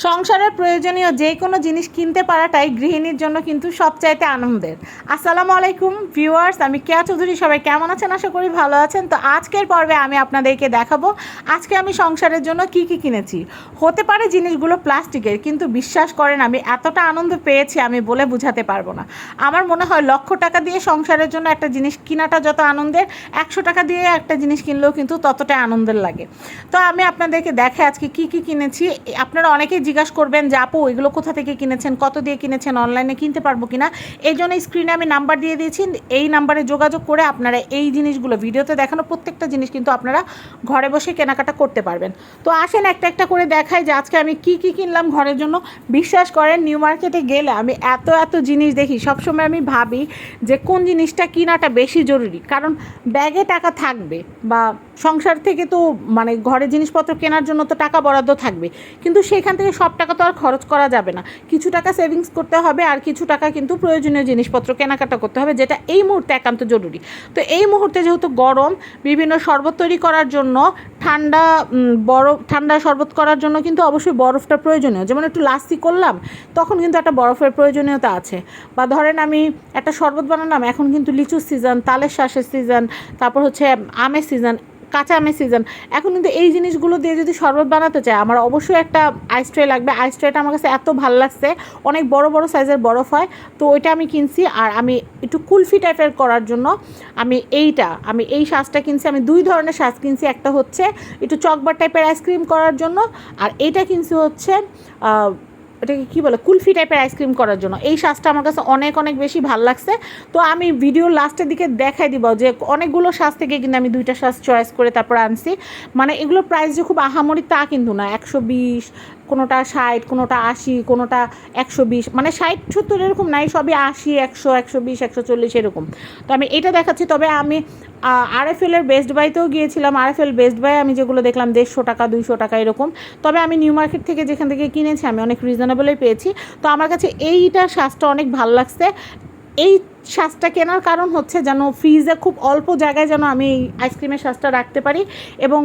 সংসারের প্রয়োজনীয় যে কোনো জিনিস কিনতে পারাটাই গৃহিণীর জন্য কিন্তু সবচাইতে আনন্দের। আসসালামু আলাইকুম, ভিউয়ার্স, আমি কেয়া চৌধুরী। সবাই কেমন আছেন? আশা করি ভালো আছেন। তো আজকের পর্বে আমি আপনাদেরকে দেখাবো, আজকে আমি সংসারের জন্য কি কি কিনেছি। হতে পারে জিনিসগুলো প্লাস্টিকের, কিন্তু বিশ্বাস করেন, আমি এতটা আনন্দ পেয়েছি, আমি বলে বোঝাতে পারব না। আমার মনে হয় লক্ষ টাকা দিয়ে সংসারের জন্য একটা জিনিস কেনাটা যত আনন্দের, একশো টাকা দিয়ে একটা জিনিস কিনলেও কিন্তু ততটাই আনন্দের লাগে। তো আমি আপনাদেরকে দেখে আজকে কি কি কিনেছি। আপনারা অনেকেই জিজ্ঞাসা করবেন যে, আপু, এগুলো কোথা থেকে কিনেছেন? কত দিয়ে কিনেছেন? অনলাইনে কিনতে পারব কিনা? এই জন্য স্ক্রিনে আমি নাম্বার দিয়ে দিয়েছি। এই নাম্বারে যোগাযোগ করে আপনারা এই জিনিসগুলো ভিডিওতে দেখানো প্রত্যেকটা জিনিস কিন্তু আপনারা ঘরে বসে কেনাকাটা করতে পারবেন। তো আসেন একটা একটা করে দেখাই যে, আজকে আমি কি কি কিনলাম ঘরের জন্য। বিশ্বাস করেন নিউ মার্কেটে গেলে আমি এত এত জিনিস দেখি, সবসময় আমি ভাবি যে, কোন জিনিসটা কেনাটা বেশি জরুরি? কারণ ব্যাগে টাকা থাকবে বা সংসার থেকে তো মানে ঘরে জিনিসপত্র কেনার জন্য তো টাকা বরাদ্দ থাকবে। কিন্তু সেখান থেকে সব টাকা তো আর খরচ করা যাবে না। কিছু টাকা সেভিংস করতে হবে আর কিছু টাকা কিন্তু প্রয়োজনীয় জিনিসপত্র কেনাকাটা করতে হবে, যেটা এই মুহূর্তে একান্ত জরুরি। তো এই মুহূর্তে যেহেতু গরম, বিভিন্ন শরবত তৈরি করার জন্য ঠান্ডা বরফ, ঠান্ডা শরবত করার জন্য কিন্তু অবশ্যই বরফটা প্রয়োজনীয়। যেমন একটু লাস্সি করলাম, তখন কিন্তু একটা বরফের প্রয়োজনীয়তা আছে। বা ধরেন আমি একটা শরবত বানালাম, এখন কিন্তু লিচুর সিজন তালের শ্বাসের সিজন তারপর হচ্ছে আমের সিজন কাঁচা আমের সিজন এখন কিন্তু এই জিনিসগুলো দিয়ে যদি শরবত বানাতে চাই আমার অবশ্যই একটা আইস ট্রে লাগবে। আইস ট্রেটা আমার কাছে এত ভালো লাগছে। অনেক বড় বড় সাইজের বরফ হয়। তো ওইটা আমি কিনছি আর আমি একটু কুলফি টাইপের করার জন্য আমি এইটা, আমি এই সাজটা কিনছি। আমি দুই ধরনের সাজ কিনছি। একটা হচ্ছে একটু চকবার টাইপের আইসক্রিম করার জন্য আর এইটা কিনছি হচ্ছে এটাকে কী বলে, কুলফি টাইপের আইসক্রিম করার জন্য। এই সাজটা আমার কাছে অনেক অনেক বেশি ভালো লাগছে। তো আমি ভিডিও লাস্টের দিকে দেখাই দিব যে অনেকগুলো সাজ থেকে কিন্তু আমি দুইটা সাজ চয়েস করে তারপর আনছি। মানে এগুলো প্রাইস যে খুব আহামরি তা কিন্তু না। একশো বিশ কোনোটা ষাট, কোনোটা আশি, কোনোটা একশো বিশ মানে ষাট, সত্তর এরকম নাই, সবই আশি, একশো একশো বিশ, একশো চল্লিশ এরকম। তো আমি এটা দেখাচ্ছি, তবে আমি আরএফএলের বেস্ট বাইতেও গিয়েছিলাম আরএফএল বেস্ট বাই আমি যেগুলো দেখলাম, দেড়শো টাকা, দুইশো টাকা এরকম। তবে আমি নিউ মার্কেট থেকে যেখান থেকে কিনেছি, আমি অনেক রিজনেবলই পেয়েছি। তো আমার কাছে এইটা সাজটা অনেক ভালো লাগছে। এই শ্বাসটা কেনার কারণ হচ্ছে যেন ফ্রিজে খুব অল্প জায়গায় যেন আমি এই আইসক্রিমের শ্বাসটা রাখতে পারি এবং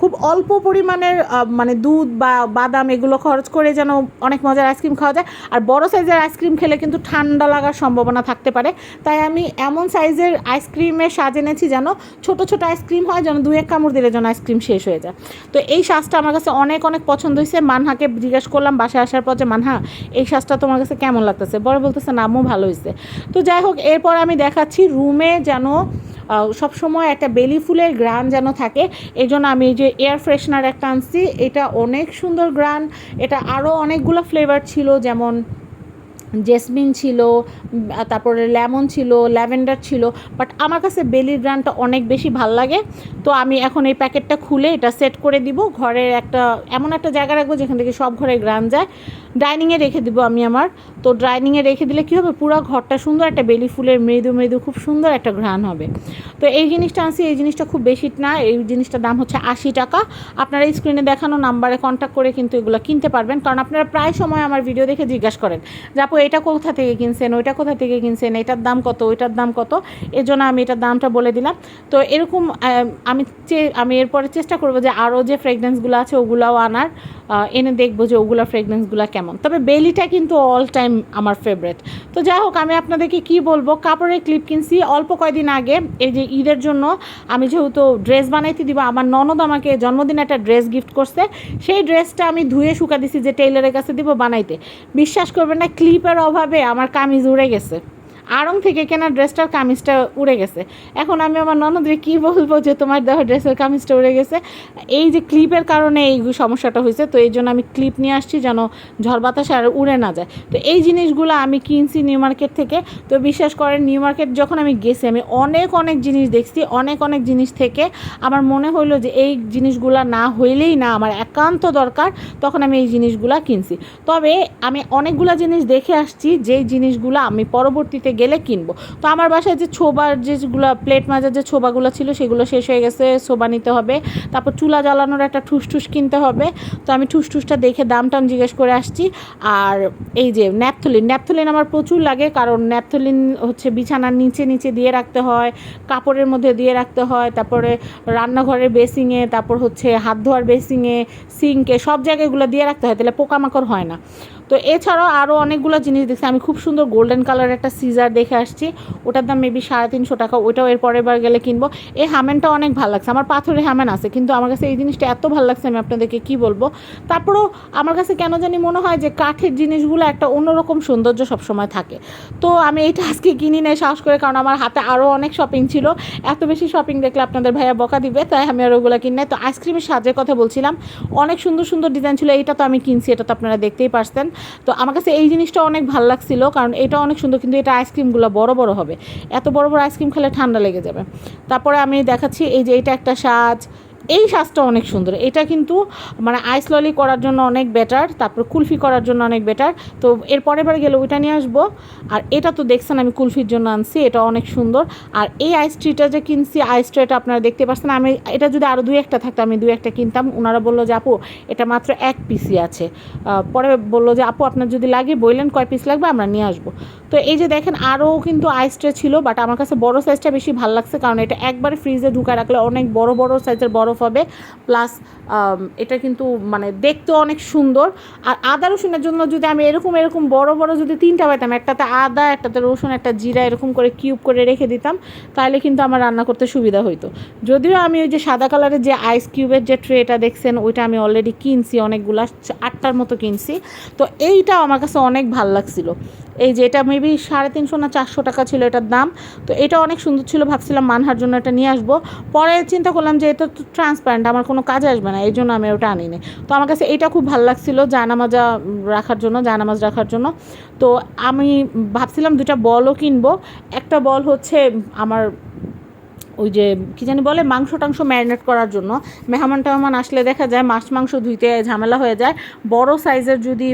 খুব অল্প পরিমাণের মানে দুধ বা বাদাম এগুলো খরচ করে যেন অনেক মজার আইসক্রিম খাওয়া যায়। আর বড় সাইজের আইসক্রিম খেলে কিন্তু ঠান্ডা লাগার সম্ভাবনা থাকতে পারে। তাই আমি এমন সাইজের আইসক্রিমের স্বাদ এনেছি যেন ছোট ছোট আইসক্রিম হয় যেন দু এক কামড় দিলে যেন আইসক্রিম শেষ হয়ে যায়। তো এই শ্বাসটা আমার কাছে অনেক অনেক পছন্দ হয়েছে। মানহাকে জিজ্ঞেস করলাম বাসায় আসার পর যে, মানহা, এই শ্বাসটা তোমার কাছে কেমন লাগতেছে? বড় বলতেছে নামও ভালো হয়েছে। তো যাই হোক, এরপর আমি দেখাচ্ছি রুমে যেন সবসময় একটা বেলি ফুলের গ্রান যেন থাকে। এই জন্য আমি যে এয়ার ফ্রেশনার একটা আনছি। এটা অনেক সুন্দর গ্রান এটা আরও অনেকগুলো ফ্লেভার ছিল, যেমন জেসমিন ছিল তারপরে লেমন ছিল, ল্যাভেন্ডার ছিল বাট আমার কাছে বেলির গ্রানটা অনেক বেশি ভালো লাগে। তো আমি এখন এই প্যাকেটটা খুলে এটা সেট করে দিব। ঘরের একটা, এমন একটা জায়গা রাখব যেখান থেকে সব ঘরে গ্রান যায়। ডাইনিংয়ে রেখে দিব আমি আমার। তো ডাইনিংয়ে রেখে দিলে কী হবে? পুরো ঘরটা সুন্দর একটা বেলি ফুলের মৃদু মৃদু খুব সুন্দর একটা ঘ্রাণ হবে। তো এই জিনিসটা আনছি, এই জিনিসটা খুব বেশি না। এই জিনিসটার দাম হচ্ছে আশি টাকা। আপনারা স্ক্রিনে দেখানো নাম্বারে কন্ট্যাক্ট করে কিন্তু এগুলো কিনতে পারবেন। কারণ আপনারা প্রায় সময় আমার ভিডিও দেখে জিজ্ঞাসা করেন যে, আপু এটা কোথা থেকে কিনছেন, ওইটা কোথা থেকে কিনছেন, এটার দাম কত, ওইটার দাম কত? এর জন্য আমি এটার দামটা বলে দিলাম। তো এরকম আমি আমি এরপরে চেষ্টা করব যে আরও যে ফ্রেগনেন্সগুলো আছে ওগুলাও আনার এনে দেখব যে ওগুলো ফ্রেগনেন্সগুলো কেমন। তবে বেলিটা কিন্তু অল টাইম আমার ফেভারেট তো যাই হোক, আমি আপনাদেরকে কি বলব, কাপড়ের ক্লিপ কিনছি অল্প কয়দিন আগে, এই যে ঈদের জন্য আমি যেহেতু ড্রেস বানাইতে দিব, আমার ননদ আমাকে জন্মদিনে একটা ড্রেস গিফট করছে। সেই ড্রেসটা আমি ধুয়ে শুকা দিছি যে টেইলারের কাছে দিব বানাইতে। বিশ্বাস করবেন না ক্লিপের অভাবে আমার কামিজ উড়ে গেছে। আড়ং থেকে কেনা ড্রেসটার কামিজটা উড়ে গেছে। এখন আমি আমার ননদরে কি বলব যে তোমার দেওয়া ড্রেসের কামিজটা উড়ে গেছে। এই যে ক্লিপের কারণে এই সমস্যাটা হয়েছে, তো এই জন্য আমি ক্লিপ নিয়ে আসছি যেন ঝড় বাতাসে আর উড়ে না যায়। তো এই জিনিসগুলো আমি কিনছি নিউ মার্কেট থেকে। তো বিশ্বাস করেন, নিউ মার্কেট যখন আমি গেছি, আমি অনেক অনেক জিনিস দেখছি, অনেক অনেক জিনিস থেকে। আমার মনে হলো যে এই জিনিসগুলা না হইলেই না আমার একান্ত দরকার, তখন আমি এই জিনিসগুলো কিনছি। তবে আমি অনেকগুলো জিনিস দেখে আসছি, যেই জিনিসগুলো আমি পরবর্তীতে গেলে কিনবো। তো আমার বাসায় যে ছোবার যেগুলো প্লেট মাজার যে ছোবাগুলো ছিল সেগুলো শেষ হয়ে গেছে, ছোবা নিতে হবে। তারপর চুলা জ্বালানোর একটা ঠুস ঠুস কিনতে হবে। তো আমি ঠুস ঠুসটা দেখে দাম টাম জিজ্ঞেস করে আসছি। আর এই যে ন্যাপথলিন ন্যাপথলিন আমার প্রচুর লাগে কারণ ন্যাপথলিন হচ্ছে বিছানার নিচে নিচে দিয়ে রাখতে হয়, কাপড়ের মধ্যে দিয়ে রাখতে হয়, তারপরে রান্নাঘরের বেসিংয়ে তারপর হচ্ছে হাত ধোয়ার বেসিংয়ে সিঙ্কে সব জায়গায়গুলো দিয়ে রাখতে হয়, তাহলে পোকামাকড় হয় না। তো এছাড়াও আরও অনেকগুলো জিনিস দেখছি। আমি খুব সুন্দর গোল্ডেন কালার একটা সিজার দেখে আসছি। ওটার দাম মেবি সাড়ে তিনশো টাকা, ওইটাও এর পরের বার গেলে কিনবো। এই হ্যামেনটা অনেক ভালো লাগছে। আমার পাথরের হ্যামেন আছে, কিন্তু আমার কাছে এই জিনিসটা এত ভালো লাগছে আমি আপনাদেরকে কি বলব? তারপরেও আমার কাছে কেন জানি মনে হয় যে কাঠের জিনিসগুলো একটা অন্যরকম সৌন্দর্য সবসময় থাকে। তো আমি এইটা আজকে কিনি নেই, সাহস করে, কারণ আমার হাতে আরও অনেক শপিং ছিল। এত বেশি শপিং দেখলে আপনাদের ভাইয়া বকা দিবে, তাই আমি আর ওগুলো কিনে তো আইসক্রিমের সাজের কথা বলছিলাম। অনেক সুন্দর সুন্দর ডিজাইন ছিল, এইটা তো আমি কিনছি, এটা তো আপনারা দেখতেই পারছেন। তো আমার কাছে এই জিনিসটা অনেক ভালো লাগছিল, কারণ এটা অনেক সুন্দর, কিন্তু এটা আইসক্রিমগুলো বড় বড় হবে। এত বড় বড় আইসক্রিম খেলে ঠান্ডা লেগে যাবে। তারপরে আমি দেখাচ্ছি, এই যে এটা একটা সাজ এই সাজটা অনেক সুন্দর। এটা কিন্তু মানে আইস ললি করার জন্য অনেক বেটার তারপর কুলফি করার জন্য অনেক বেটার তো এর পরের বার গেলে ওইটা নিয়ে আসব। আর এটা তো দেখছেন আমি কুলফির জন্য আনছি, এটা অনেক সুন্দর। আর এই আইস ট্রিটা যে কিনছি আইস ট্রেটা আপনারা দেখতে পাচ্ছেন, আমি এটা যদি আরও দুই একটা থাকতো, আমি দুই একটা কিনতাম। ওনারা বলল যে, আপু, এটা মাত্র এক পিসই আছে। পরে বলল যে, আপু, আপনার যদি লাগে বললেন কয় পিস লাগবে, আমরা নিয়ে আসব। তো এই যে দেখেন আরও কিন্তু আইস ট্রে ছিল বাট আমার কাছে বড় সাইজটা বেশি ভালো লাগছে, কারণ এটা একবার ফ্রিজে ঢুকা রাখলে অনেক বড় বড় সাইজের বরফ হবে প্লাস এটা কিন্তু মানে দেখতেও অনেক সুন্দর। আর আদা রসুনের জন্য যদি আমি এরকম এরকম বড় বড় যদি তিনটা পাইতাম একটাতে আদা, একটাতে রসুন, একটা জিরা এরকম করে কিউব করে রেখে দিতাম, তাহলে কিন্তু আমার রান্না করতে সুবিধা হইতো। যদিও আমি ওই যে সাদা কালারের যে আইস কিউবের যে ট্রেটা দেখছেন, ওইটা আমি অলরেডি কিনছি, অনেকগুলা, আটটার মতো কিনছি, তো এইটাও আমার কাছে অনেক ভালো লাগছিল। এই যে এটা মেবি সাড়ে তিনশো না চারশো টাকা ছিল এটার দাম। তো এটা অনেক সুন্দর ছিল, ভাবছিলাম মানহার জন্য এটা নিয়ে আসব। পরে চিন্তা করলাম যে এটা তো ট্রান্সপারেন্ট আমার কোনো কাজে আসবে না এই জন্য আমি ওটা আনিনি। তো আমার কাছে এটা খুব ভালো লাগছিল, জানামাজা রাখার জন্য, জানামাজ রাখার জন্য। তো আমি ভাবছিলাম দুটা বলও কিনবো। একটা বল হচ্ছে আমার ওই যে, কী জানি বলে, মাংস টাংস ম্যারিনেট করার জন্য। মেহমান টেহমান আসলে দেখা যায় মাছ মাংস ধুইতে ঝামেলা হয়ে যায়। বড় সাইজের যদি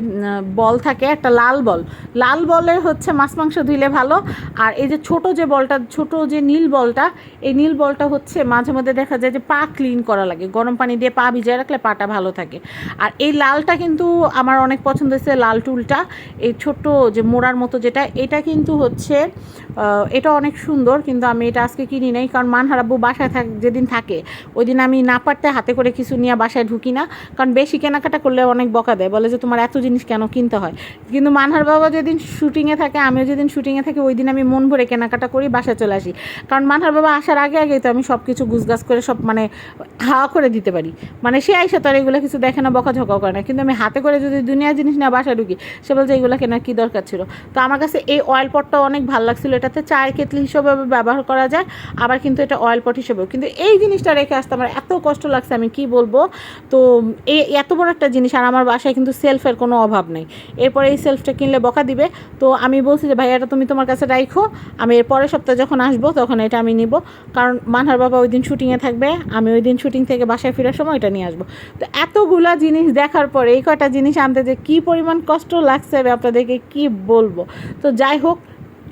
বল থাকে, একটা লাল বল। লাল বলে হচ্ছে মাছ মাংস ধুইলে ভালো। আর এই যে ছোট যে বলটা, ছোট যে নীল বলটা, এই নীল বলটা হচ্ছে মাঝে মধ্যে দেখা যায় যে পা ক্লিন করা লাগে। গরম পানি দিয়ে পা ভিজিয়ে রাখলে পাটা ভালো থাকে। আর এই লালটা কিন্তু আমার অনেক পছন্দ হয়েছে, লাল টুলটা। এই ছোট্ট যে মোড়ার মতো যেটা, এটা কিন্তু হচ্ছে এটা অনেক সুন্দর, কিন্তু আমি এটা আজকে কিনি নাই, কারণ মানহার আব্বু বাসায় থাক, যেদিন থাকে ওই দিন আমি না পারতে হাতে করে কিছু নিয়ে বাসায় ঢুকি না। কারণ বেশি কেনাকাটা করলে অনেক বকা দেয়, বলে যে তোমার এত জিনিস কেন কিনতে হয়? কিন্তু মানহার বাবা যেদিন শুটিংয়ে থাকে, আমিও যেদিন শুটিংয়ে থাকি ওই দিন আমি মন ভরে কেনাকাটা করি, বাসায় চলে আসি। কারণ মানহার বাবা আসার আগে আগেই তো আমি সব কিছু গুছগাছ করে সব মানে হাওয়া করে দিতে পারি। মানে সে আইসা তো আর এগুলো কিছু দেখে না বকা ঝকাও করে না। কিন্তু আমি হাতে করে যদি দুনিয়ার জিনিস নিয়ে বাসায় ঢুকি, সে বলছে এগুলো কেনার কী দরকার ছিল? তো আমার কাছে এই অয়েল পটটা অনেক ভালো লাগছিল। এটাতে চায়ের কেতলি হিসেবে ব্যবহার করা যায়, আবার কিন্তু এটা অয়েল পট হিসেবেও। কিন্তু এই জিনিসটা রেখে আসতে আমার এত কষ্ট লাগছে, আমি কি বলব? তো এই এত বড় একটা জিনিস, আর আমার বাসায় কিন্তু সেলফের কোনো অভাব নেই। এরপরে এই সেলফটা কিনলে বকা দিবে। তো আমি বলছি যে ভাই এটা তুমি তোমার কাছে রাখো আমি এর পরের সপ্তাহে যখন আসব, তখন এটা আমি নিব। কারণ মানহার বাবা ওই দিন শুটিংয়ে থাকবে। আমি ওই দিন শুটিং থেকে বাসায় ফেরার সময় এটা নিয়ে আসব। তো এতগুলা জিনিস দেখার পরে এই কয়টা জিনিস আনতে যে কী পরিমাণ কষ্ট লাগছে আপনাদেরকে কি বলব? তো যাই হোক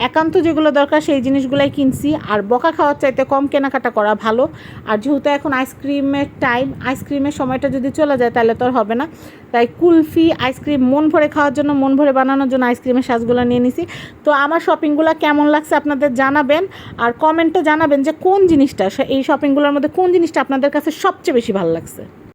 একান্ত যেগুলো দরকার, সেই জিনিসগুলাই কিনছি। আর বকা খাওয়ার চাইতে কম কেনাকাটা করা ভালো। আর যেহেতু এখন আইসক্রিমের টাইম, আইসক্রিমের সময়টা যদি চলে যায় তাহলে তো আর হবে না। তাই কুলফি, আইসক্রিম, মন ভরে খাওয়ার জন্য, মন ভরে বানানোর জন্য আইসক্রিমের সাজগুলো নিয়ে নিছি। তো আমার শপিংগুলো কেমন লাগছে আপনাদের জানাবেন। আর কমেন্টে জানাবেন যে কোন জিনিসটা এই শপিংগুলোর মধ্যে কোন জিনিসটা আপনাদের কাছে সবচেয়ে বেশি ভালো লাগছে।